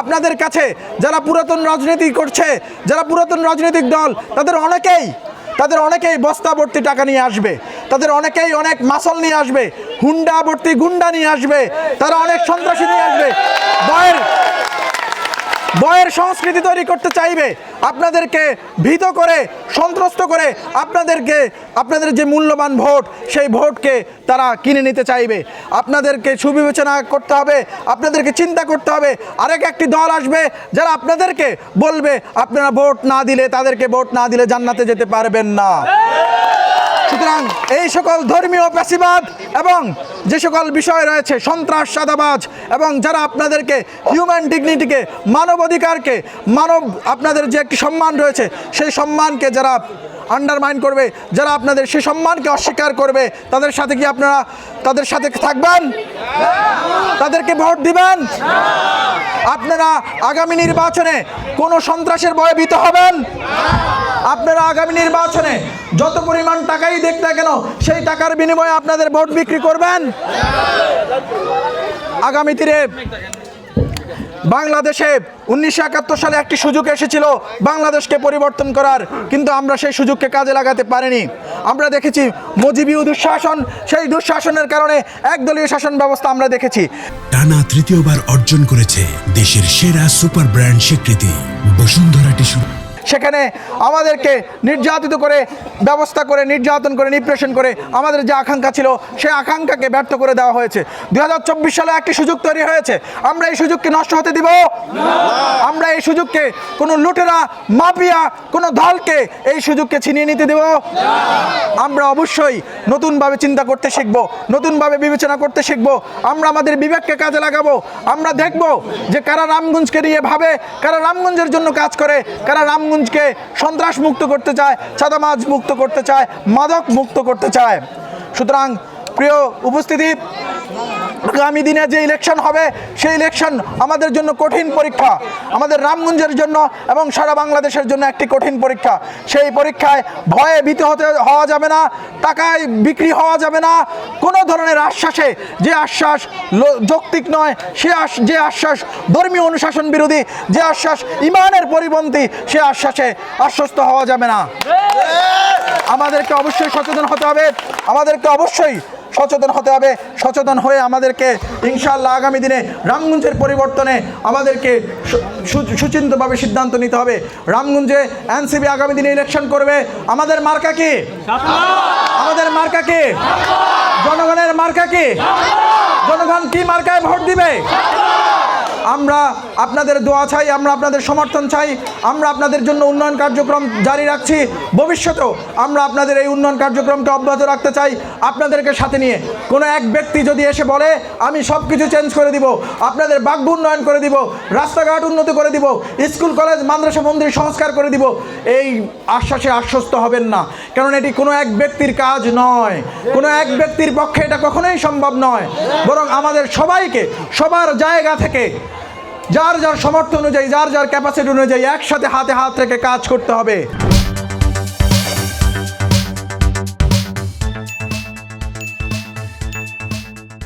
আপনাদের কাছে যারা পুরাতন রাজনীতি করছে, যারা পুরাতন রাজনৈতিক দল, তাদের অনেকেই তাদের অনেকেই বস্তা ভর্তি টাকা নিয়ে আসবে। তাদের অনেকেই অনেক মাসল নিয়ে আসবে, হুন্ডা ভর্তি গুন্ডা নিয়ে আসবে, তারা অনেক সন্ত্রাসী নিয়ে আসবে। বয়ের সংস্কৃতি তৈরি করতে চাইবে, আপনাদেরকে ভীত করে, সন্ত্রস্ত করে আপনাদেরকে, আপনাদের যে মূল্যবান ভোট, সেই ভোটকে তারা কিনে নিতে চাইবে। আপনাদেরকে সুবিবেচনা করতে হবে, আপনাদেরকে চিন্তা করতে হবে। আরেক একটি দল আসবে যারা আপনাদেরকে বলবে, আপনারা ভোট না দিলে, তাদেরকে ভোট না দিলে জান্নাতে যেতে পারবেন না। সুতরাং এই সকল ধর্মীয় প্যাসিবাদ এবং যে সকল বিষয় রয়েছে, সন্ত্রাস, সাদাবাজ এবং যারা আপনাদেরকে হিউম্যান ডিগনিটিকে মানবাধিকারকে, মানব আপনাদের যে একটি সম্মান রয়েছে, সেই সম্মানকে যারা আন্ডারমাইন করবে, যারা আপনাদের সেই সম্মানকে অস্বীকার করবে, তাদের সাথে কি আপনারা, তাদের সাথে থাকবেন? তাদেরকে ভোট দিবেন? আপনারা আগামী নির্বাচনে কোনো সন্ত্রাসের ভয়ে ভীত হবেন? আপনারা আগামী নির্বাচনে যত পরিমাণ টাকাই দেখতে না কেন, সেই টাকার বিনিময়ে আপনাদের ভোট বিক্রি করবেন। আগামী তীরে বাংলাদেশে উনিশশো একাত্তর সালে একটি সুযোগ এসেছিল বাংলাদেশকে পরিবর্তন করার, কিন্তু আমরা সেই সুযোগকে কাজে লাগাতে পারিনি। আমরা দেখেছি মজিবি দুঃশাসন, সেই দুঃশাসনের কারণে একদলীয় শাসন ব্যবস্থা আমরা দেখেছি। টানা তৃতীয়বার অর্জন করেছে দেশের সেরা সুপার ব্র্যান্ড স্বীকৃতি, বসুন্ধরা টিস্যু। সেখানে আমাদেরকে নির্যাতিত করে, ব্যবস্থা করে, নির্যাতন করে নিপ্রেশন করে আমাদের যে আকাঙ্ক্ষা ছিল, সেই আকাঙ্ক্ষাকে ব্যর্থ করে দেওয়া হয়েছে। দু হাজার চব্বিশ সালে একটি সুযোগ তৈরি হয়েছে। আমরা এই সুযোগকে নষ্ট হতে দিব? আমরা এই সুযোগকে কোনো লুটেরা, মাফিয়া, কোনো দলকে এই সুযোগকে ছিনিয়ে নিতে দেব? আমরা অবশ্যই নতুনভাবে চিন্তা করতে শিখব, নতুনভাবে বিবেচনা করতে শিখব। আমরা আমাদের বিবেককে কাজে লাগাবো। আমরা দেখব যে কারা রামগঞ্জকে নিয়ে ভাবে, কারা রামগঞ্জের জন্য কাজ করে, কারা রামগঞ্জকে সন্ত্রাস মুক্ত করতে চায় চাঁদামাজ মুক্ত করতে চায়, মাদক মুক্ত করতে চায়। সুতরাং প্রিয় উপস্থিতি আগামী দিনে যে ইলেকশন হবে সেই ইলেকশন আমাদের জন্য কঠিন পরীক্ষা। আমাদের রামগঞ্জের জন্য এবং সারা বাংলাদেশের জন্য একটি কঠিন পরীক্ষা। সেই পরীক্ষায় ভয়ে ভীত হতে হওয়া যাবে না টাকায় বিক্রি হওয়া যাবে না। কোনো ধরনের আশ্বাসে যে আশ্বাস যৌক্তিক নয় সে যে আশ্বাস ধর্মীয় অনুশাসন বিরোধী যে আশ্বাস ইমানের পরিপন্থী সে আশ্বাসে আশ্বস্ত হওয়া যাবে না। আমাদেরকে অবশ্যই সচেতন হতে হবে। আমাদেরকে অবশ্যই সচেতন হতে হবে, সচেতন হয়ে আমাদেরকে ইনশাল্লাহ আগামী দিনে রামগঞ্জের পরিবর্তনে আমাদেরকে সু- সু- সিদ্ধান্ত নিতে হবে। রামগঞ্জে এনসিবি আগামী দিনে ইলেকশন করবে। আমাদের মার্কা কি? আমাদের মার্কা কি? জনগণের মার্কা কি? জনগণ কি মার্কায় ভোট দিবে? আমরা আপনাদের দোয়া চাই, আমরা আপনাদের সমর্থন চাই, আমরা আপনাদের জন্য উন্নয়ন কার্যক্রম জারি রাখছি। ভবিষ্যতেও আমরা আপনাদের এই উন্নয়ন কার্যক্রমকে অব্যাহত রাখতে চাই। আপনাদেরকে সাথে নিয়ে কোনো এক ব্যক্তি যদি এসে বলে, আমি সব কিছু চেঞ্জ করে দিব, আপনাদের বাগ্য উন্নয়ন করে দিব, রাস্তাঘাট উন্নত করে দিব, স্কুল, কলেজ, মাদ্রাসা, মন্দির সংস্কার করে দিব, এই আশ্বাসে আশ্বস্ত হবেন না। কারণ এটি কোনো এক ব্যক্তির কাজ নয়। কোনো এক ব্যক্তির পক্ষে এটা কখনোই সম্ভব নয়। বরং আমাদের সবাইকে সবার জায়গা থেকে যার যার সমর্থ অনুযায়ী, যার যার ক্যাপাসিটি অনুযায়ী একসাথে হাতে হাত রেখে কাজ করতে হবে।